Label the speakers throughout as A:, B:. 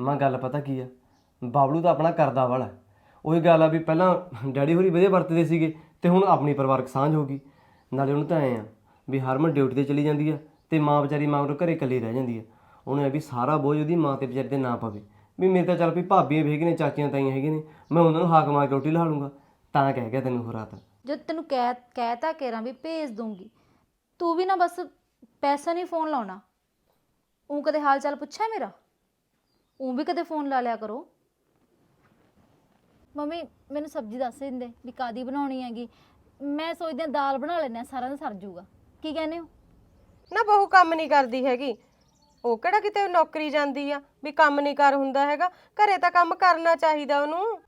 A: ਮਾਂ, ਗੱਲ ਪਤਾ ਕੀ ਆ? ਬਾਬਲੂ ਤਾਂ ਆਪਣਾ ਕਰਦਾ ਵਾਲਾ ਹੈ। ਉਹੀ ਗੱਲ ਆ ਵੀ ਪਹਿਲਾਂ ਡੈਡੀ ਹੋਰੀ ਵਧੀਆ ਵਰਤਦੇ ਸੀਗੇ ਤੇ ਹੁਣ ਆਪਣੀ ਪਰਿਵਾਰਕ ਸਾਂਝ ਹੋ ਗਈ। ਨਾਲੇ ਉਹਨੂੰ ਤਾਂ ਐ ਆ ਵੀ ਹਰਮਨ ਡਿਊਟੀ ਤੇ ਚਲੀ ਜਾਂਦੀ ਆ ਤੇ ਮਾਂ ਵਿਚਾਰੀ ਮਾਂ ਉਹ ਘਰੇ ਇਕੱਲੀ ਰਹਿ ਜਾਂਦੀ ਆ। ਉਹਨੂੰ ਇਹ ਵੀ ਸਾਰਾ ਬੋਝ ਉਹਦੀ ਮਾਂ ਤੇ ਵਿਚਾਰੀ ਤੇ ਨਾ ਪਵੇ। ਵੀ ਮੇਰੇ ਤਾਂ ਚੱਲ ਵੀ ਭਾਬੀਆਂ ਵੀ ਹੈਗੀਆਂ ਨੇ, ਚਾਚੀਆਂ ਤਾਈਆਂ ਹੈਗੀਆਂ ਨੇ, ਮੈਂ ਉਹਨਾਂ ਨੂੰ ਹਾਕ ਮਾਰ ਕੇ ਰੋਟੀ ਲਾ ਲੂੰਗਾ। ਤਾਂ ਕਹਿ ਗਿਆ ਤੈਨੂੰ ਉਹ ਰਾਤ।
B: ਜਦ ਤੈਨੂੰ ਕਹਿ ਕਹਿਤਾ ਕੇਰਾਂ ਵੀ ਭੇਜ ਦੂੰਗੀ। ਤੂੰ ਵੀ ਨਾ ਬਸ ਪੈਸਾ ਨਹੀਂ ਫੋਨ ਲਾਉਣਾ। ਉਹ ਕਦੇ ਹਾਲ ਚਾਲ ਪੁੱਛਿਆ ਮੇਰਾ? ਉਹ ਵੀ ਕਦੇ ਫੋਨ ਲਾ ਲਿਆ ਕਰੋ। ਮੰਮੀ ਮੈਨੂੰ ਸਬਜ਼ੀ ਦੱਸ ਦਿੰਦੇ ਵੀ ਕਾਦੀ ਬਣਾਉਣੀ ਹੈਗੀ। ਮੈਂ ਸੋਚਦੀ ਹਾਂ ਦਾਲ ਬਣਾ ਲੈਣਾ ਆ ਸਾਰਾ ਦਿਨ ਸਰ ਜਾਊਗਾ ਕੀ ਕਹਿੰਦੇ ਹੋ?
C: ਨਾ ਬਹੂ ਕੰਮ ਨਹੀਂ ਕਰਦੀ ਹੈਗੀ। ਉਹ ਕਿਹੜਾ ਕਿਤੇ ਨੌਕਰੀ ਜਾਂਦੀ ਆ ਵੀ ਕੰਮ ਨਹੀਂ ਕਰ ਹੁੰਦਾ ਹੈਗਾ। ਘਰੇ ਤਾਂ ਕੰਮ ਕਰਨਾ ਚਾਹੀਦਾ ਉਹਨੂੰ।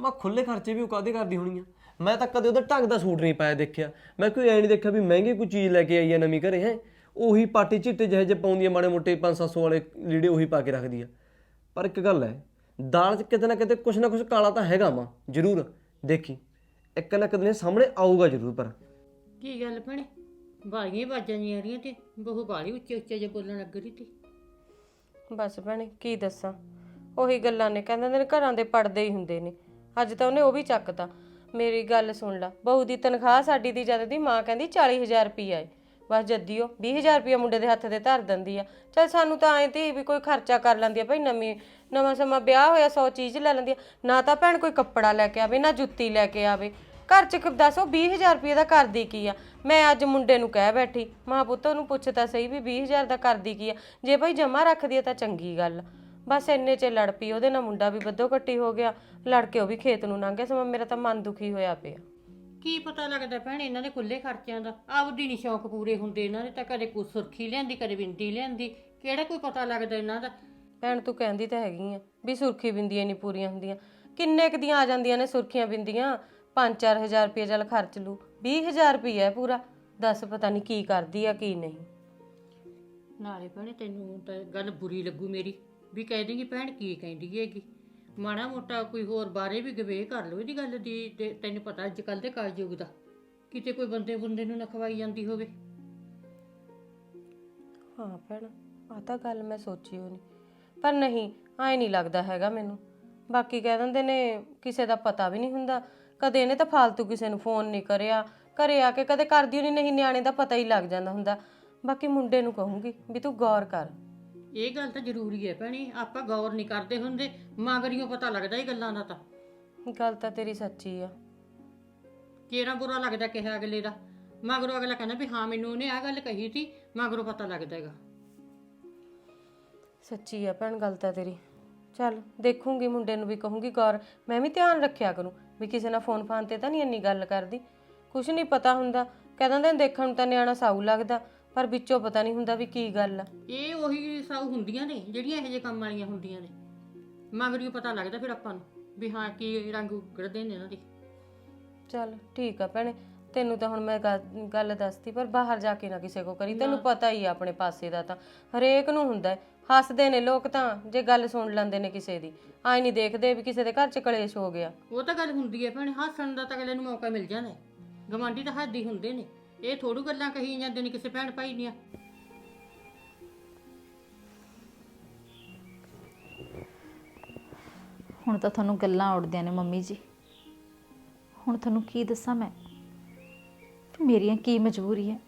A: ਮੈਂ ਖੁੱਲੇ ਖਰਚੇ ਵੀ ਉਹ ਕਾਦੇ ਕਰਦੀ ਹੋਣੀ ਆ ਮੈਂ ਤਾਂ ਕਦੇ ਉਹਦਾ ਢੰਗ ਦਾ ਸੂਟ ਨਹੀਂ ਪਾਇਆ ਦੇਖਿਆ। ਮੈਂ ਕੋਈ ਐ ਨਹੀਂ ਦੇਖਿਆ ਵੀ ਮਹਿੰਗੀ ਕੋਈ ਚੀਜ਼ ਲੈ ਕੇ ਆਈ ਆ ਨਵੀਂ ਘਰੇ ਹੈ। ਉਹੀ ਪਾਟੀ ਚਿੱਟੇ ਜਿਹੇ ਜਿਹੇ ਪਾਉਂਦੀ ਆ ਮਾੜੇ ਮੋਟੇ 5-700 ਵਾਲੇ ਲੀੜੇ ਉਹੀ ਪਾ ਕੇ ਰੱਖਦੀ ਆ। ਪਰ ਇੱਕ ਗੱਲ ਹੈ ਦਾਲ 'ਚ ਕਿਤੇ ਨਾ ਕਿਤੇ ਕੁਛ ਨਾ ਕੁਛ ਕਾਲਾ ਤਾਂ ਹੈਗਾ ਮਾਂ ਜ਼ਰੂਰ। ਦੇਖੀ ਇੱਕ ਨਾ ਕਦੇ ਸਾਹਮਣੇ ਆਊਗਾ ਜ਼ਰੂਰ ਪਰ।
D: ਕੀ ਗੱਲ ਭੈਣੇ? ਬਾਲੀਆਂ ਬਾਜਾਂ ਨਹੀਂ ਆ ਰਹੀਆਂ ਤੇ ਬਹੁ ਬਾਲੀ ਉੱਚੇ ਉੱਚੇ ਜੇ ਬੋਲਣ ਲੱਗ ਰਹੀ ਤੀ।
C: ਬਸ ਭੈਣੇ ਕੀ ਦੱਸਾਂ? ਉਹੀ ਗੱਲਾਂ ਨੇ ਕਹਿੰਦੇ ਨੇ ਘਰਾਂ ਦੇ ਪੜਦੇ ਹੀ ਹੁੰਦੇ ਨੇ। ਅੱਜ ਤਾਂ ਉਹਨੇ ਉਹ ਵੀ ਚੱਕਤਾ। ਮੇਰੀ ਗੱਲ ਸੁਣ ਲਾ ਬਹੂ ਦੀ ਤਨਖਾਹ ਸਾਡੀ ਦੀ ਜਦ ਦੀ ਮਾਂ ਕਹਿੰਦੀ 40000 ਰੁਪਈਆ ਏ। ਬਸ ਜੱਦੀ ਉਹ 20000 ਰੁਪਈਆ ਮੁੰਡੇ ਦੇ ਹੱਥ ਤੇ ਧਰ ਦਿੰਦੀ ਆ। ਚਲ ਸਾਨੂੰ ਤਾਂ ਐਂ ਤੇ ਵੀ ਕੋਈ ਖਰਚਾ ਕਰ ਲੈਂਦੀ ਆ ਭਾਈ ਨਵੀਂ, ਨਵਾਂ ਸਮਾਂ ਵਿਆਹ ਹੋਇਆ 100 ਚੀਜ਼ ਲੈ ਲੈਂਦੀ ਆ। ਨਾ ਤਾਂ ਭੈਣ ਕੋਈ ਕੱਪੜਾ ਲੈ ਕੇ ਆਵੇ, ਨਾ ਜੁੱਤੀ ਲੈ ਕੇ ਆਵੇ। ਘਰ ਚ ਕਿ- ਦੱਸੋ 20000 ਰੁਪਏ ਦਾ ਕਰਦੀ ਕੀ ਆ? ਮੈਂ ਅੱਜ ਮੁੰਡੇ ਨੂੰ ਕਹਿ ਬੈਠੀ, ਮਾਂ ਪੁੱਤ ਉਹਨੂੰ ਪੁੱਛ ਤਾਂ ਸਹੀ ਵੀ 20000 ਦਾ ਕਰਦੀ ਕੀ ਆ? ਜੇ ਭਾਈ ਜਮਾ ਰੱਖਦੀ ਆ ਤਾਂ ਚੰਗੀ ਗੱਲ ਬਸ ਇੰਨੇ ਚ ਲੜ ਪਈ, ਉਹਦੇ ਨਾਲ ਮੁੰਡਾ ਵੀ ਬੱਦੋ ਕੱਟੀ ਹੋ ਗਿਆ। ਲੜ ਕੇ ਉਹ ਵੀ ਖੇਤ ਨੂੰ ਲੰਘ ਗਿਆ, ਸਮਾਂ ਮੇਰਾ ਤਾਂ ਮਨ ਦੁਖੀ ਹੋਇਆ ਪਿਆ।
D: ਕੀ ਪਤਾ ਲੱਗਦਾ ਭੈਣੇ ਇਹਨਾਂ ਦੇ ਖੁੱਲੇ ਖਰਚਿਆਂ ਦਾ? ਆਪਦੀ ਨਹੀਂ ਸ਼ੌਕ ਪੂਰੇ ਹੁੰਦੇ ਇਹਨਾਂ ਦੇ ਤਾਂ ਕਦੇ ਕੋਈ ਸੁਰਖੀ ਲਿਆਂਦੀ ਕਦੇ ਬਿੰਦੀ ਲਿਆਂਦੀ। ਕਿਹੜਾ ਕੋਈ ਪਤਾ ਲੱਗਦਾ ਇਹਨਾਂ ਦਾ?
C: ਭੈਣ ਤੂੰ ਕਹਿੰਦੀ ਤਾਂ ਹੈਗੀ ਆ ਵੀ ਸੁਰਖੀ ਬਿੰਦੀਆਂ ਨਹੀਂ ਪੂਰੀਆਂ ਹੁੰਦੀਆਂ। ਕਿੰਨੇ ਕੁ ਦੀਆਂ ਆ ਜਾਂਦੀਆਂ ਨੇ ਸੁਰਖੀਆਂ ਬਿੰਦੀਆਂ 5-4000 ਰੁਪਏ ਚੱਲ ਖਰਚ ਲੂ 20000 ਰੁਪਏ ਹੈ ਪੂਰਾ। ਦੱਸ ਪਤਾ ਨਹੀਂ ਕੀ ਕਰਦੀ ਆ ਕੀ ਨਹੀਂ।
D: ਨਾਲੇ ਭੈਣੇ ਤੈਨੂੰ ਤਾਂ ਗੱਲ ਬੁਰੀ ਲੱਗੂ ਮੇਰੀ। ਵੀ ਕਹਿ ਦੇਂਗੀ ਭੈਣ ਕੀ ਕਹਿੰਦੀ ਹੈਗੀ? ਮਾੜਾ ਮੋਟਾ ਕੋਈ ਹੋਰ ਬਾਰੇ ਵੀ ਗਵੇ ਕਰ ਲਓ। ਇਹਦੀ ਗੱਲ ਦੀ ਤੇ ਤੈਨੂੰ ਪਤਾ ਅੱਜ ਕੱਲ ਦੇ ਕਾਲਯੁਗ ਦਾ। ਕਿਤੇ ਕੋਈ ਬੰਦੇ ਬੰਦੇ ਨੂੰ ਨਾ ਖਵਾਈ ਜਾਂਦੀ ਹੋਵੇ।
C: ਹਾਂ ਭੈਣ ਆ ਤਾਂ ਗੱਲ ਮੈਂ ਸੋਚੀ ਹੋ ਪਰ ਨਹੀਂ ਐ ਨਹੀਂ ਲੱਗਦਾ ਹੈਗਾ ਮੈਨੂੰ। ਬਾਕੀ ਕਹਿ ਦਿੰਦੇ ਨੇ, ਕਿਸੇ ਦਾ ਪਤਾ ਵੀ ਨਹੀਂ ਹੁੰਦਾ। ਕਦੇ ਇਹਨੇ ਤਾਂ ਫਾਲਤੂ ਕਿਸੇ ਨੂੰ ਫੋਨ ਨਹੀਂ ਕਰਿਆ। ਘਰੇ ਆ ਕੇ ਕਦੇ ਕਰਦੀ ਨਹੀਂ ਨਹੀਂ ਨਿਆਣੇ ਦਾ ਪਤਾ ਹੀ ਲੱਗ ਜਾਂਦਾ ਹੁੰਦਾ। ਬਾਕੀ ਮੁੰਡੇ ਨੂੰ ਕਹੂੰਗੀ ਵੀ ਤੂੰ ਗੌਰ ਕਰ।
D: ਇਹ ਗੱਲ ਤਾਂ ਜ਼ਰੂਰੀ ਹੈ ਭੈਣੇ ਆਪਾਂ ਗੌਰ ਨਹੀਂ ਕਰਦੇ ਹੁੰਦੇ ਮਗਰੀਓ ਪਤਾ ਲੱਗਦਾ ਇਹ ਗੱਲਾਂ ਦਾ ਤਾਂ।
C: ਗੱਲ ਤਾਂ ਤੇਰੀ ਸੱਚੀ ਆ।
D: ਕਿਹੜਾ ਬੁਰਾ ਲੱਗਦਾ ਕਿਹਾ ਅਗਲੇ ਦਾ? ਮਗਰੋਂ ਅਗਲਾ ਕਹਿੰਦਾ ਵੀ ਹਾਂ ਮੈਨੂੰ ਉਹਨੇ ਆ ਗੱਲ ਕਹੀ ਸੀ ਮਗਰੋਂ ਪਤਾ ਲੱਗਦਾ ਹੈਗਾ।
C: ਸੱਚੀ ਆ ਭੈਣ ਗੱਲ ਤਾਂ ਤੇਰੀ। ਚੱਲ ਦੇਖੂੰਗੀ ਮੁੰਡੇ ਨੂੰ ਵੀ ਕਹੂੰਗੀ ਗੌਰ। ਮੈਂ ਵੀ ਧਿਆਨ ਰੱਖਿਆ ਕਰੂੰ ਵੀ ਕਿਸੇ ਨਾਲ ਫੋਨ ਫਾਨ ਤੇ ਤਾਂ ਨਹੀਂ ਇੰਨੀ ਗੱਲ ਕਰਦੀ। ਕੁਛ ਨਹੀਂ ਪਤਾ ਹੁੰਦਾ। ਕਹਿ ਦਿੰਦੇ ਨੇ ਦੇਖਣ ਨੂੰ ਤਾਂ ਨਿਆਣਾ ਸਾਊ ਲੱਗਦਾ। ਪਰ ਵਿੱਚੋਂ ਪਤਾ ਨਹੀਂ ਹੁੰਦਾ ਵੀ ਕੀ ਗੱਲ ਆ।
D: ਇਹ ਉਹੀ ਸਾਊ ਹੁੰਦੀਆਂ ਨੇ ਜਿਹੜੀਆਂ ਇਹੋ ਜਿਹੇ ਕੰਮ ਵਾਲੀਆਂ ਹੁੰਦੀਆਂ ਨੇ। ਮਗਰੋਂ ਪਤਾ ਲੱਗਦਾ ਫਿਰ ਆਪਾਂ ਨੂੰ ਵੀ ਹਾਂ ਕੀ ਰੰਗ ਉਗੜਦੇ ਨੇ ਇਹਨਾਂ ਦੇ।
C: ਚੱਲ ਠੀਕ ਆ ਭੈਣੇ ਤੈਨੂੰ ਤਾਂ ਹੁਣ ਮੈਂ ਗੱਲ- ਗੱਲ ਦੱਸਤੀ ਪਰ ਬਾਹਰ ਜਾ ਕੇ ਨਾ ਕਿਸੇ ਕੋ ਕਰੀ। ਤੈਨੂੰ ਪਤਾ ਹੀ ਆ ਆਪਣੇ ਪਾਸੇ ਦਾ ਤਾਂ। ਹਰੇਕ ਨੂੰ ਹੁੰਦਾ ਹੈ। ਹੱਸਦੇ ਨੇ ਲੋਕ ਤਾਂ ਜੇ ਗੱਲ ਸੁਣ ਲੈਂਦੇ ਨੇ ਕਿਸੇ ਦੀ। ਆਈ ਨਹੀਂ ਦੇਖਦੇ ਵੀ ਕਿਸੇ ਦੇ ਘਰ ਚ ਕਲੇਸ਼ ਹੋ ਗਿਆ।
D: ਉਹ ਤਾਂ ਗੱਲ ਹੁੰਦੀ ਹੈ ਭੈਣੇ ਹੱਸਣ ਦਾ ਤਾਂ ਅਗਲੇ ਨੂੰ ਮੌਕਾ ਮਿਲ ਜਾਂਦਾ ਹੈ। ਗਵਾਂਢੀ ਤਾਂ ਹੱਦੀ ਹੁੰਦੇ ਨੇ। ਇਹ ਥੋੜੂ ਗੱਲਾਂ ਕਹੀ ਜਾਂਦੇ ਨੇ, ਕਿਸੇ ਭੈਣ ਭਾਈ ਦੀਆਂ।
B: ਹੁਣ ਤਾਂ ਤੁਹਾਨੂੰ ਗੱਲਾਂ ਉੜਦੀਆਂ ਨੇ, ਮੰਮੀ ਜੀ। ਹੁਣ ਤੁਹਾਨੂੰ ਕੀ ਦੱਸਾਂ ਮੈਂ? ਮੇਰੀਆਂ ਕੀ ਮਜਬੂਰੀ ਹੈ?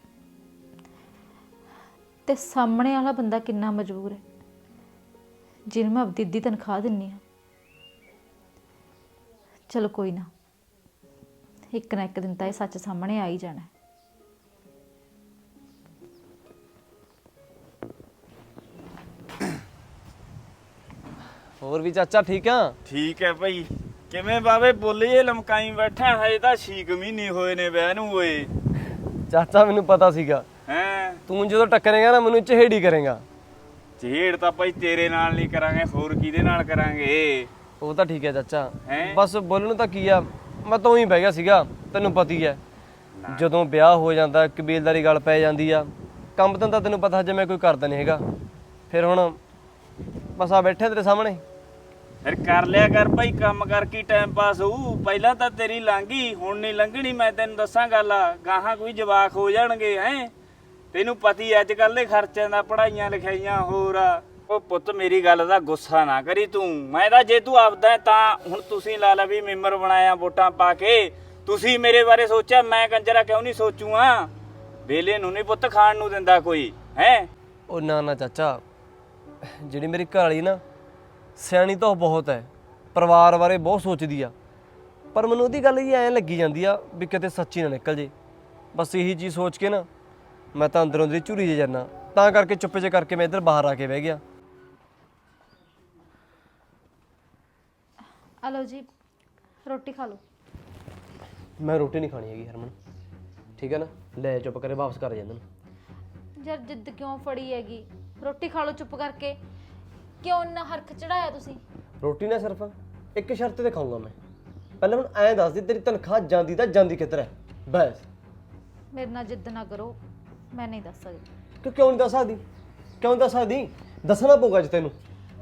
B: ਤੇ ਸਾਹਮਣੇ ਵਾਲਾ ਬੰਦਾ ਕਿੰਨਾ ਮਜਬੂਰ ਹੈ? ਜਿਹਨੂੰ ਮੈਂ ਆਪਦੀ ਅੱਧੀ ਤਨਖਾਹ ਦਿੰਨੀ ਆ। ਚਲੋ ਕੋਈ ਨਾ। ਇੱਕ ਨਾ ਇੱਕ ਦਿਨ ਤਾਂ ਇਹ ਸੱਚ ਸਾਹਮਣੇ ਆ ਹੀ ਜਾਣਾ।
A: ਹੋਰ ਵੀ ਚਾਚਾ ਠੀਕ ਆ?
E: ਠੀਕ ਹੈ ਭਾਈ। ਕਿਵੇਂ ਬਾਵੇ ਬੋਲੀਏ ਲਮਕਾਈ ਬੈਠਾ ਹਜੇ ਤਾਂ 6 ਮਹੀਨੇ ਹੋਏ ਨੇ ਵਿਆਹ ਨੂੰ ਓਏ।
A: ਚਾਚਾ ਮੈਨੂੰ ਪਤਾ ਸੀਗਾ।
E: ਹੈਂ?
A: ਤੂੰ ਜਦੋਂ ਟੱਕਰੇਗਾ ਨਾ ਮੈਨੂੰ ਚਿਹੜੀ ਕਰੇਗਾ।
E: ਝੇੜ ਤਾਂ ਭਾਈ ਤੇਰੇ ਨਾਲ ਨਹੀਂ ਕਰਾਂਗੇ ਹੋਰ ਕਿਹਦੇ ਨਾਲ ਕਰਾਂਗੇ?
A: ਉਹ ਤਾਂ ਠੀਕ ਹੈ ਚਾਚਾ।
E: ਹੈਂ?
A: ਬਸ ਬੋਲਣ ਨੂੰ ਤਾਂ ਕੀ ਆ ਮੈਂ ਤਾਂ ਹੀ ਬਹਿ ਗਿਆ ਸੀਗਾ ਤੈਨੂੰ ਪਤੀ ਹੈ। ਜਦੋਂ ਵਿਆਹ ਹੋ ਜਾਂਦਾ ਕਬੀਲਦਾਰੀ ਗੱਲ ਪੈ ਜਾਂਦੀ ਆ ਕੰਮ ਤਾਂ ਤੈਨੂੰ ਪਤਾ ਜੇ ਮੈਂ ਕੋਈ ਕਰਦਾ ਨਹੀਂ ਹੈਗਾ। ਫਿਰ ਹੁਣ ਬਸ ਆ ਬੈਠੇ ਤੇਰੇ ਸਾਹਮਣੇ।
E: ਫਿਰ ਕਰ ਲਿਆ ਕਰ ਭਾਈ, ਕੰਮ ਕਰਕੇ ਟਾਈਮ ਪਾਸ ਹੋਊ। ਪਹਿਲਾਂ ਤਾਂ ਤੇਰੀ ਲੰਘੀ ਹੁਣ ਨਹੀਂ ਲੰਘਣੀ, ਮੈਂ ਤੈਨੂੰ ਦੱਸਾਂ ਗੱਲ। ਗਾਹਾਂ ਕੋਈ ਜਵਾਕ ਹੋ ਜਾਣਗੇ, ਹੈ? ਤੈਨੂੰ ਪਤੀ ਅੱਜ ਕੱਲ ਦੇ ਖਰਚਿਆਂ ਦਾ ਪੜਾਈਆਂ ਲਿਖਾਈਆਂ ਹੋਰ। ਉਹ ਪੁੱਤ, ਮੇਰੀ ਗੱਲ ਦਾ ਗੁੱਸਾ ਨਾ ਕਰੀ ਤੂੰ। ਮੈਂ ਤਾਂ ਜੇ ਤੂੰ ਆਪਦਾ ਤਾਂ ਹੁਣ ਤੁਸੀਂ ਲਾ ਲਾ ਵੀ ਮੈਂਬਰ ਬਣਾਇਆ ਵੋਟਾਂ ਪਾ ਕੇ। ਤੁਸੀਂ ਮੇਰੇ ਬਾਰੇ ਸੋਚਿਆ, ਮੈਂ ਕੰਜਰਾ ਕਿਉਂ ਨਹੀਂ ਸੋਚੂਆ ਵੇਲੇ ਨੂੰ ਨਹੀਂ ਪੁੱਤ ਖਾਣ ਨੂੰ ਦਿੰਦਾ ਕੋਈ, ਹੈ?
A: ਉਹ ਨਾ ਨਾ ਚਾਚਾ, ਜਿਹੜੀ ਮੇਰੀ ਘਰ ਵਾਲੀ ਨਾ ਸਿਆਣੀ ਤਾਂ ਉਹ ਬਹੁਤ ਹੈ ਪਰਿਵਾਰ ਬਾਰੇ ਬਹੁਤ ਸੋਚਦੀ ਆ। ਪਰ ਮੈਨੂੰ ਉਹਦੀ ਗੱਲ ਹੀ ਐਂ ਲੱਗੀ ਜਾਂਦੀ ਆ ਵੀ ਕਿਤੇ ਸੱਚੀ ਨਾ ਨਿਕਲ ਜੇ। ਬਸ ਇਹੀ ਚੀਜ਼ ਸੋਚ ਕੇ ਨਾ ਮੈਂ ਤਾਂ ਅੰਦਰੋਂ ਅੰਦਰੀ ਝੂਰੀ ਜੇ ਜਾਨਾ ਤਾਂ ਕਰਕੇ ਚੁੱਪ ਜੇ ਕਰਕੇ ਮੈਂ ਇੱਧਰ ਬਾਹਰ ਆ ਕੇ ਬਹਿ ਗਿਆ।
B: ਆ ਲਓ ਜੀ ਰੋਟੀ ਖਾ ਲਓ।
A: ਮੈਂ ਰੋਟੀ ਨਹੀਂ ਖਾਣੀ ਹੈਗੀ ਹਰਮਨ। ਠੀਕ ਹੈ ਨਾ? ਲੈ ਚੁੱਪ ਕਰੇ ਵਾਪਸ ਕਰ ਜਾਂਦੇ ਨੇ।
B: ਯਾਰ ਜਿੱਦ ਕਿਉਂ ਫੜੀ ਹੈਗੀ? ਰੋਟੀ ਖਾ ਲਓ ਚੁੱਪ ਕਰਕੇ। ਕਿਉਂ ਇੰਨਾ ਹਰਖ ਚੜਾਇਆ ਤੁਸੀਂ?
A: ਰੋਟੀ ਨਾ ਸਿਰਫ ਇੱਕ ਸ਼ਰਤ ਤੇ ਖਾਊਂਗਾ ਮੈਂ। ਪਹਿਲਾਂ ਮੈਨੂੰ ਐਂ ਦੱਸ ਦੇ ਤੇਰੀ ਤਨਖਾਹ ਜਾਂਦੀ ਤਾਂ ਜਾਂਦੀ ਕਿੱਧਰ ਹੈ? ਬਸ।
B: ਮੇਰੇ ਨਾਲ ਜਿੱਦ ਨਾ ਕਰੋ ਮੈਂ ਨਹੀਂ ਦੱਸ ਸਕਦੀ।
A: ਕਿ ਕਿਉਂ ਨਹੀਂ ਦੱਸ ਸਕਦੀ? ਕਿਉਂ ਨਹੀਂ ਦੱਸ ਸਕਦੀ? ਦੱਸਣਾ ਪਊਗਾ ਅੱਜ ਤੈਨੂੰ।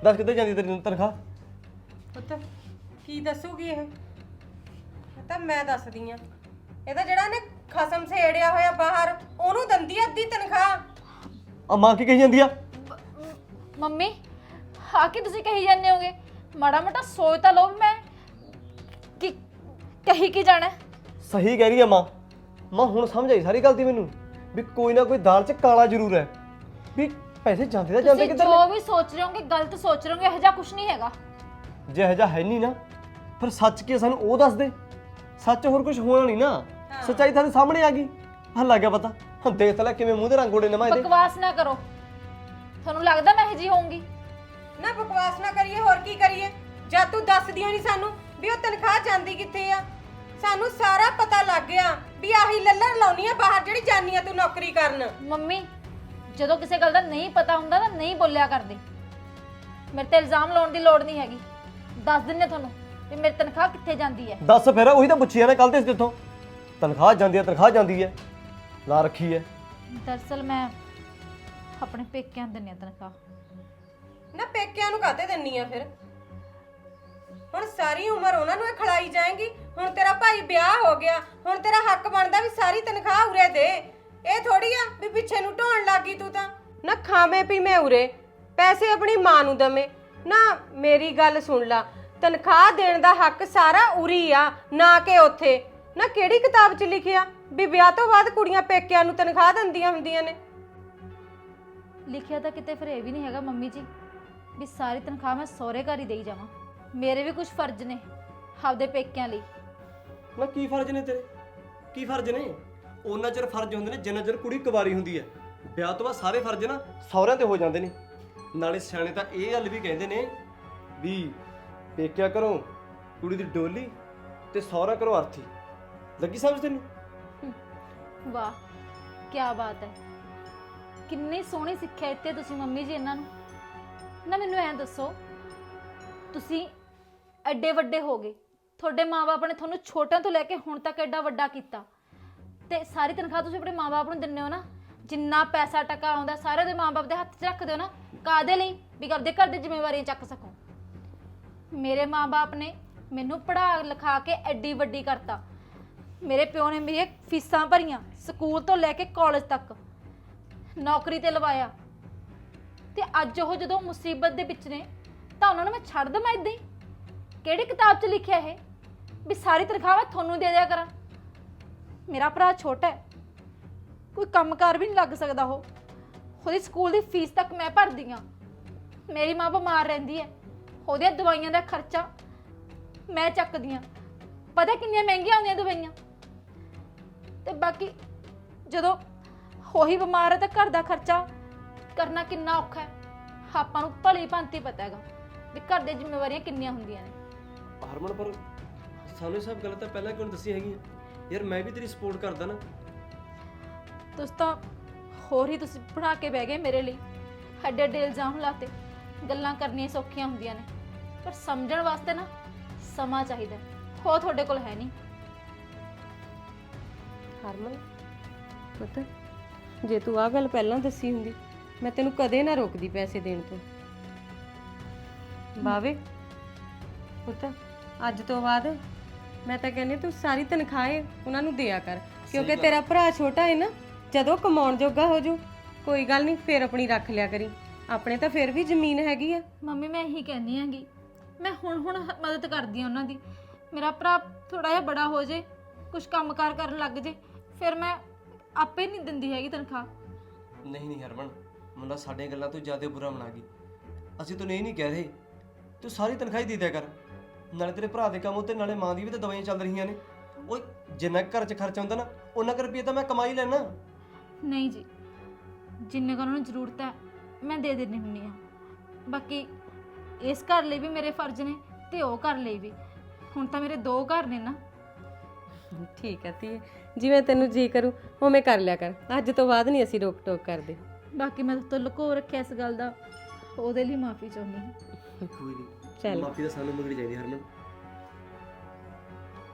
A: ਦੱਸ ਕਿੱਧਰ ਜਾਂਦੀ ਤੇਰੀ ਤਨਖਾਹ?
C: ਪੁੱਤ ਕੀ ਦੱਸੂਗੀ ਇਹ? ਇਹ ਤਾਂ ਮੈਂ ਦੱਸਦੀ ਆ। ਇਹਦਾ ਜਿਹੜਾ ਨੇ ਖਸਮ ਸੇੜਿਆ ਹੋਇਆ ਬਾਹਰ ਉਹਨੂੰ ਦੰਦੀ ਅੱਧੀ ਤਨਖਾਹ।
A: ਆ ਮਾਂ ਕੀ ਕਹੀ ਜਾਂਦੀ ਆ?
B: ਮੰਮੀ? ਆ ਕੀ ਤੁਸੀਂ ਕਹੀ ਜਾਂਦੇ ਹੋਗੇ? ਮਾੜਾ ਮੋਟਾ ਸੋਚ ਤਾਂ ਲਓ ਵੀ ਮੈਂ ਕਿ ਕਹੀ ਕੀ ਜਾਣਾ?
A: ਸਹੀ ਕਹਿ ਰਹੀ ਆ ਮਾਂ। ਮਾਂ ਹੁਣ ਸਮਝ ਆਈ ਸਾਰੀ ਗੱਲ ਦੀ ਮੈਨੂੰ ਵੀ ਕੋਈ ਨਾ ਕੋਈ ਦਾਲ 'ਚ ਕਾਲਾ ਜ਼ਰੂਰ ਹੈ। ਵੀ ਪੈਸੇ ਜਾਂਦੇ ਤਾਂ ਜਾਂਦੇ
B: ਤੁਸੀਂ
A: ਕਿੱਧਰ
B: ਜੋ ਵੀ ਸੋਚ ਰਹੇ ਹੋਗੇ ਗਲਤ ਸੋਚ ਰਹੇ ਹੋਗੇ ਇਹੋ ਜਿਹਾ ਕੁਝ ਨਹੀਂ ਹੈਗਾ।
A: ਜੇ ਇਹੋ ਜਿਹਾ ਹੈ ਨਹੀਂ ਨਾ ਫਿਰ ਸੱਚ ਕੀ ਹੈ ਸਾਨੂੰ ਉਹ ਦੱਸ ਦੇ। ਸੱਚ ਹੋਰ ਕੁਝ ਹੋਣਾ ਨਹੀਂ ਨਾ। ਸੱਚਾਈ ਤੁਹਾਡੇ ਸਾਹਮਣੇ ਆ ਗਈ। ਹਾਂ ਲੱਗ ਗਿਆ ਪਤਾ। ਹੁਣ ਦੇਖ ਤਾਂ ਲੈ ਕਿਵੇਂ ਮੂੰਹ ਦੇ ਰੰਗ ਉੜੇ ਨੇ ਮਾਂ ਇਹਦੇ
B: ਬਕਵਾਸ ਨਾ ਕਰੋ। ਤੁਹਾਨੂੰ ਲੱਗਦਾ ਮੈਂ ਇਹ ਜੀ ਹੋਊਂਗੀ?
C: ਨਾ ਬਕਵਾਸ ਨਾ ਕਰੀਏ ਹੋਰ ਕੀ ਕਰੀਏ? ਜਦ ਤੂੰ ਦੱਸਦੀ ਨਹੀਂ ਸਾਨੂੰ ਵੀ ਉਹ ਤਨਖਾਹ ਜਾਂਦੀ ਕਿੱਥੇ ਆ? ਸਾਨੂੰ ਸਾਰਾ ਪਤਾ ਲੱਗ ਗਿਆ ਵੀ ਆਹੀ ਲੱਲਰ ਲਾਉਣੀ ਆ ਬਾਹਰ ਜਿਹੜੀ ਜਾਨੀ ਆ ਤੂੰ ਨੌਕਰੀ ਕਰਨ।
B: ਮੰਮੀ ਜਦੋਂ ਕਿਸੇ ਗੱਲ ਦਾ ਨਹੀਂ ਪਤਾ ਹੁੰਦਾ ਤਾਂ ਨਹੀਂ ਬੋਲਿਆ ਕਰਦੇ। ਮੇਰੇ ਤੇ ਇਲਜ਼ਾਮ ਲਾਉਣ ਦੀ ਲੋੜ ਨਹੀਂ ਹੈਗੀ। ਦੱਸ ਦਿੰਨੇ ਤੁਹਾਨੂੰ ਵੀ ਮੇਰੀ ਤਨਖਾਹ ਕਿੱਥੇ ਜਾਂਦੀ ਹੈ।
A: ਦੱਸ ਫਿਰ ਉਹੀ ਤਾਂ ਪੁੱਛਿਆ ਨਾ ਕੱਲ ਤੇ ਜਿੱਥੋਂ। ਤਨਖਾਹ ਜਾਂਦੀ ਹੈ ਤਨਖਾਹ ਜਾਂਦੀ ਹੈ। ਲਾ ਰੱਖੀ ਹੈ।
B: ਦਰਸਲ ਮੈਂ ਆਪਣੇ ਪੇਕਿਆਂ ਦਿੰਨੀ ਆ ਤਨਖਾਹ।
C: ਨਾ ਪੇਕਿਆਂ ਨੂੰ ਕਾਤੇ ਦਿੰਨੀ ਆ ਫਿਰ? ਹੁਣ ਸਾਰੀ ਉਮਰ ਉਹਨਾਂ ਨੂੰ ਇਹ ਖਲਾਈ ਜਾਏਗੀ, ਹੁਣ ਤੇਰਾ ਭਾਈ ਵਿਆਹ ਹੋ ਗਿਆ, ਹੁਣ ਤੇਰਾ ਹੱਕ ਬਣਦਾ ਵੀ ਸਾਰੀ ਤਨਖਾਹ ਉਰੇ ਦੇ। ਇਹ ਥੋੜੀ ਆ ਵੀ ਪਿੱਛੇ ਨੂੰ ਢੋਣ ਲੱਗੀ ਤੂੰ ਤਾਂ। ਨਾ ਖਾਵੇਂ ਪੀਵੇਂ ਉਰੇ, ਪੈਸੇ ਆਪਣੀ ਮਾਂ ਨੂੰ ਦਵੇਂ। ਨਾ ਮੇਰੀ ਗੱਲ ਸੁਣ ਲਾ, ਤਨਖਾਹ ਦੇਣ ਦਾ ਹੱਕ ਸਾਰਾ ਉਰੀ ਆ, ਨਾ ਕਿ ਉੱਥੇ। ਨਾ ਕਿਹੜੀ ਕਿਤਾਬ 'ਚ ਲਿਖਿਆ ਵੀ ਵਿਆਹ ਤੋਂ ਬਾਅਦ ਕੁੜੀਆਂ ਪੇਕਿਆਂ ਨੂੰ ਤਨਖਾਹ ਦਿੰਦੀਆਂ ਹੁੰਦੀਆਂ ਨੇ?
B: ਲਿਖਿਆ ਤਾਂ ਕਿਤੇ ਫਿਰ ਇਹ ਵੀ ਨਹੀਂ ਹੈਗਾ ਮੰਮੀ ਜੀ। ਵੀ ਸਾਰੀ ਤਨਖਾਹ ਮੈਂ ਸਹੁਰੇ ਘਰ ਹੀ ਦੇਈ ਜਾਵਾਂ। ਮੇਰੇ ਵੀ ਕੁਝ ਫਰਜ਼ ਨੇ ਆਪਦੇ ਪੇਕਿਆਂ ਲਈ।
A: ਨਾ ਕੀ ਫਰਜ਼ ਨੇ ਤੇਰੇ? ਕੀ ਫਰਜ਼ ਨੇ? ਉਹਨਾਂ ਚਿਰ ਫਰਜ਼ ਹੁੰਦੇ ਨੇ ਜਿੰਨਾ ਚਿਰ ਕੁੜੀ ਕੁਵਾਰੀ ਹੁੰਦੀ ਹੈ। ਵਿਆਹ ਤੋਂ ਬਾਅਦ ਸਾਰੇ ਫਰਜ਼ ਨਾ ਸਹੁਰਿਆਂ ਤੇ ਹੋ ਜਾਂਦੇ ਨੇ। ਨਾਲੇ ਸਿਆਣੇ ਤਾਂ ਇਹ ਗੱਲ ਵੀ ਕਹਿੰਦੇ ਨੇ ਵੀ ਪੇਕਿਆ ਕਰੋ ਕੁੜੀ ਦੀ ਡੋਲੀ ਤੇ ਸਹੁਰਾ ਕਰੋ ਅਰਥੀ ਲੱਗੀ ਸਮਝ ਤੈਨੂੰ?
B: ਵਾਹ ਕੀ ਬਾਤ ਹੈ। ਕਿੰਨੀ ਸੋਹਣੀ ਸਿੱਖਿਆ ਇੱਥੇ ਤੁਸੀਂ ਮੰਮੀ ਜੀ ਇਹਨਾਂ ਨੂੰ। ਨਾ ਮੈਨੂੰ ਐਂ ਦੱਸੋ, ਤੁਸੀਂ ਐਡੇ ਵੱਡੇ ਹੋ ਗਏ। ਤੁਹਾਡੇ ਮਾਪੇ ਨੇ ਤੁਹਾਨੂੰ ਛੋਟਿਆਂ ਤੋਂ ਲੈ ਕੇ ਹੁਣ ਤੱਕ ਐਡਾ ਵੱਡਾ ਕੀਤਾ। ਤੇ ਸਾਰੀ ਤਨਖਾਹ ਤੁਸੀਂ ਆਪਣੇ ਮਾਪੇ ਨੂੰ ਦਿੰਦੇ ਹੋ ਨਾ, ਜਿੰਨਾ ਪੈਸਾ ਟਕਾ ਆਉਂਦਾ ਸਾਰੇ ਦੇ ਮਾਪੇ ਦੇ ਹੱਥ 'ਚ ਰੱਖਦੇ ਹੋ ਨਾ ਕਾਦੇ ਲਈ? ਵੀ ਆਪਦੇ ਘਰ ਦੀ ਜ਼ਿੰਮੇਵਾਰੀਆਂ ਚੱਕ ਸਕੋ। ਮੇਰੇ ਮਾਪੇ ਨੇ ਮੈਨੂੰ ਪੜ੍ਹਾ ਲਿਖਾ ਕੇ ਐਡੀ ਵੱਡੀ ਕਰਤਾ। ਮੇਰੇ ਪਿਓ ਨੇ ਮੇਰੀਆਂ ਫੀਸਾਂ ਭਰੀਆਂ ਸਕੂਲ ਤੋਂ ਲੈ ਕੇ ਕਾਲਜ ਤੱਕ। ਨੌਕਰੀ ਤੇ ਲਵਾਇਆ। ਤੇ ਅੱਜ ਉਹ ਜਦੋਂ ਮੁਸੀਬਤ ਦੇ ਵਿੱਚ ਨੇ, ਤਾਂ ਉਹਨਾਂ ਨੂੰ ਮੈਂ ਛੱਡ ਦਵਾਂ ਇਦਾਂ ਹੀ। ਕਿਹੜੀ ਕਿਤਾਬ 'ਚ ਲਿਖਿਆ ਇਹ? ਵੀ ਸਾਰੀ ਤਨਖਾਹ ਮੈਂ ਤੁਹਾਨੂੰ ਦੇ ਦਿਆ ਕਰਾਂ। ਮੇਰਾ ਭਰਾ ਛੋਟਾ ਹੈ। ਕੋਈ ਕੰਮਕਾਰ ਵੀ ਨਹੀਂ ਲੱਗ ਸਕਦਾ ਉਹ। ਉਹਦੀ ਸਕੂਲ ਦੀ ਫੀਸ ਤੱਕ ਮੈਂ ਭਰਦੀ ਆ ਮੇਰੀ ਮਾਂ ਬਿਮਾਰ ਰਹਿੰਦੀ ਹੈ। ਉਹਦੀਆਂ ਦਵਾਈਆਂ ਦਾ ਖਰਚਾ ਮੈਂ ਚੱਕਦੀ ਆ ਪਤਾ ਕਿੰਨੀਆਂ ਮਹਿੰਗੀਆਂ ਹੁੰਦੀਆਂ ਦਵਾਈਆਂ। ਤੇ ਬਾਕੀ ਜਦੋਂ ਉਹੀ ਬਿਮਾਰ ਹੈ ਤਾਂ ਘਰ ਦਾ ਖਰਚਾ ਕਰਨਾ ਕਿੰਨਾ ਔਖਾ ਹੈ? ਆਪਾਂ ਨੂੰ ਭਲੀ ਭਾਂਤੀ ਪਤਾ ਹੈਗਾ ਵੀ ਘਰ ਦੀਆਂ ਜ਼ਿੰਮੇਵਾਰੀਆਂ ਕਿੰਨੀਆਂ ਹੁੰਦੀਆਂ ਨੇ।
A: ਹਰਮਨ ਪਰ ਸਾਨੂੰ ਸਭ ਗੱਲਾਂ ਤਾਂ ਪਹਿਲਾਂ ਕਿਉਂ ਦੱਸੀ ਹੈਗੀਆਂ ਯਾਰ ਮੈਂ ਵੀ ਤੇਰੀ ਸਪੋਰਟ ਕਰਦਾ ਨਾ।
B: ਤੁਸੀਂ ਤਾਂ ਹੋਰ ਹੀ ਤੁਸੀਂ ਬਣਾ ਕੇ ਬਹਿ ਗਏ ਮੇਰੇ ਲਈ। ਹੱਡੇ ਡੇ ਇਲਜ਼ਾਮ ਲਾਤੇ ਗੱਲਾਂ ਕਰਨੀਆਂ ਸੌਖੀਆਂ ਹੁੰਦੀਆਂ ਨੇ। ਪਰ ਸਮਝਣ ਵਾਸਤੇ ਨਾ ਸਮਾਂ ਚਾਹੀਦਾ ਹੈ। ਉਹ ਤੁਹਾਡੇ ਕੋਲ ਹੈ ਨਹੀਂ।
C: ਹਰਮਨ ਪੁੱਤ ਜੇ ਤੂੰ ਆ ਗੱਲ ਪਹਿਲਾਂ ਦੱਸੀ ਹੁੰਦੀ ਮੈਂ ਤੈਨੂੰ ਕਦੇ ਨਾ ਰੋਕਦੀ ਪੈਸੇ ਦੇਣ ਤੋਂ। ਬਾਵੇ ਪੁੱਤ ਅੱਜ ਤੋਂ ਬਾਅਦ ਮੈਂ ਤਾਂ ਕਹਿੰਦੀ ਤੂੰ ਸਾਰੀ ਤਨਖਾਹ ਏ ਉਹਨਾਂ ਨੂੰ ਦਿਆ ਕਰ ਕਿਉਂਕਿ ਤੇਰਾ ਭਰਾ ਛੋਟਾ ਹੈ ਨਾ ਜਦੋਂ ਕਮਾਉਣ ਜੋਗਾ ਹੋ ਜੂ ਕੋਈ ਗੱਲ ਨਹੀਂ ਫੇਰ ਆਪਣੀ ਰੱਖ ਲਿਆ ਕਰੀ। ਆਪਣੇ ਤਾਂ ਫਿਰ ਵੀ ਜ਼ਮੀਨ ਹੈਗੀ ਆ।
B: ਮੰਮੀ ਮੈਂ ਇਹੀ ਕਹਿੰਦੀ ਆਂਗੀ ਮੈਂ ਹੁਣ ਹੁਣ ਹ- ਮਦਦ ਕਰਦੀ ਆ ਉਹਨਾਂ ਦੀ। ਮੇਰਾ ਭਰਾ ਥੋੜਾ ਜਿਹਾ ਬੜਾ ਹੋ ਜੇ ਕੁਝ ਕੰਮਕਾਰ ਕਰਨ ਲੱਗ ਜੇ ਫਿਰ ਮੈਂ ਆਪੇ ਨਹੀਂ ਦਿੰਦੀ ਹੈਗੀ ਤਨਖਾਹ।
A: ਨਹੀਂ ਨਹੀਂ ਹਰਮਨ ਮੁੰਡਾ ਸਾਡੀਆਂ ਗੱਲਾਂ ਤੋਂ ਜ਼ਿਆਦਾ ਬੁਰਾ ਮਨਾ ਗਈ। ਅਸੀਂ ਤੈਨੂੰ ਇਹ ਨਹੀਂ ਕਹਿ ਰਹੇ ਤੂੰ ਸਾਰੀ ਤਨਖਾਹ ਹੀ ਦੇ ਦਿਆ ਕਰ। ਨਾਲੇ ਤੇਰੇ ਭਰਾ ਦੇ ਕੰਮ ਉੱਤੇ ਨਾਲੇ ਮਾਂ ਦੀ ਵੀ ਤਾਂ ਦਵਾਈਆਂ ਚੱਲ ਰਹੀਆਂ ਨੇ। ਓਏ ਜਿੰਨਾ ਕੁ ਘਰ 'ਚ ਖਰਚਾ ਹੁੰਦਾ ਨਾ ਉਹਨਾਂ ਕੁ ਰੁਪਏ ਤਾਂ ਮੈਂ ਕਮਾਈ ਲੈਣਾ
B: ਨਹੀਂ ਜੀ ਜਿੰਨੇ ਕੁ ਉਹਨਾਂ ਨੂੰ ਜ਼ਰੂਰਤ ਹੈ ਮੈਂ ਦੇ ਦਿੰਦੀ ਹੁੰਨੀ ਆ ਬਾਕੀ ਇਸ ਘਰ ਲਈ ਵੀ ਮੇਰੇ ਫਰਜ਼ ਨੇ ਤੇ ਉਹ ਘਰ ਲਈ ਵੀ। ਹੁਣ ਤਾਂ ਮੇਰੇ ਦੋ ਘਰ ਨੇ ਨਾ।
C: ਠੀਕ ਹੈ ਧੀਏ ਜਿਵੇਂ ਤੈਨੂੰ ਜੀ ਕਰੂ ਉਵੇਂ ਕਰ ਲਿਆ ਕਰ। ਅੱਜ ਤੋਂ ਬਾਅਦ ਨਹੀਂ ਅਸੀਂ ਰੋਕ ਟੋਕ ਕਰਦੇ।
B: ਬਾਕੀ ਮੈਂ ਤੋਂ ਲੁਕੋ ਰੱਖਿਆ ਇਸ ਗੱਲ ਦਾ ਉਹਦੇ ਲਈ ਮਾਫੀ ਚਾਹੁੰਦੀ ਹਾਂ।
A: ਕੋਈ ਨਹੀਂ
C: ਚੱਲ।
A: ਮਾਫੀ ਤਾਂ ਸਾਨੂੰ ਮੰਗਣੀ ਚਾਹੀਦੀ ਹਰਮਨ।